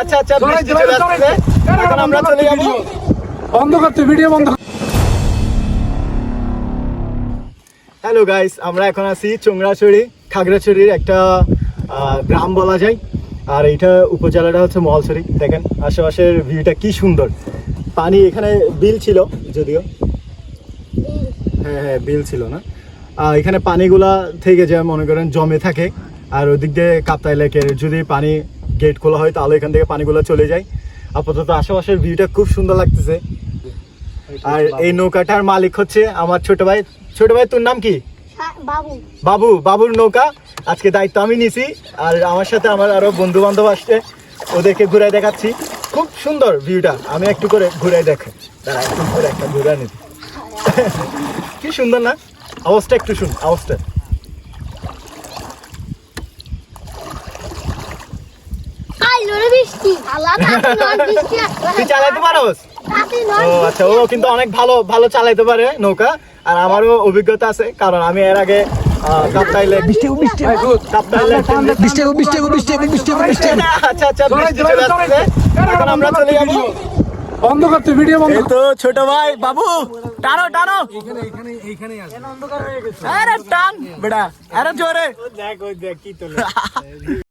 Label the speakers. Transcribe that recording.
Speaker 1: আচ্ছা আচ্ছা বৃষ্টি চলে আসছে। এখন আমরা চলে যাব।
Speaker 2: বন্ধ করতে ভিডিও বন্ধ
Speaker 1: হ্যালো গাইস আমরা এখন আছি চোংরাছড়ি খাগড়াছড়ির একটা গ্রাম বলা যায়। আর এইটা উপজেলাটা হচ্ছে মলছড়ি দেখেন আশেপাশের ভিউটা কি সুন্দর। পানি এখানে বিল ছিল যদিও। হ্যাঁ হ্যাঁ বিল ছিল না। এখানে পানিগুলা থেকে যে মনে করেন জমে থাকে। আর ওদিক দিয়ে কাপ্তাই লেকের যদি পানি গেট খোলা হয় তাহলে এখান থেকে পানিগুলো চলে যায়। আপাতত আশেপাশের ভিউটা খুব সুন্দর লাগতেছে। আর এই নৌকাটার মালিক হচ্ছে আমার ছোট ভাই। ছোট ভাই তোর নাম কি?
Speaker 3: বাবু।
Speaker 1: বাবু বাবুর নৌকা। আজকে দায়িত্ব আমি নিছি। আর আমার সাথে আমার আরও বন্ধু বান্ধব আসছে। ওদেরকে ঘুরাই দেখাচ্ছি। খুব সুন্দর ভিউটা আমি একটু করে ঘুরাই দেখে। একটু করে একটা ঘুরা নিবি কি সুন্দর না? আওয়াজটা একটু শুন আওয়াজটা। তুই চালাইতে পারোস? ও আচ্ছা ও কিন্তু অনেক ভালো ভালো চালাইতে পারে নৌকা। আর আমারও অভিজ্ঞতা আছে কারণ আমি এর আগে। আচ্ছা আচ্ছা এখন
Speaker 2: বন্ধ করতে ভিডিও বন্ধ
Speaker 1: তো ছোট ভাই বাবু টানো টানো। আরে টান বেটা আরে জোরে।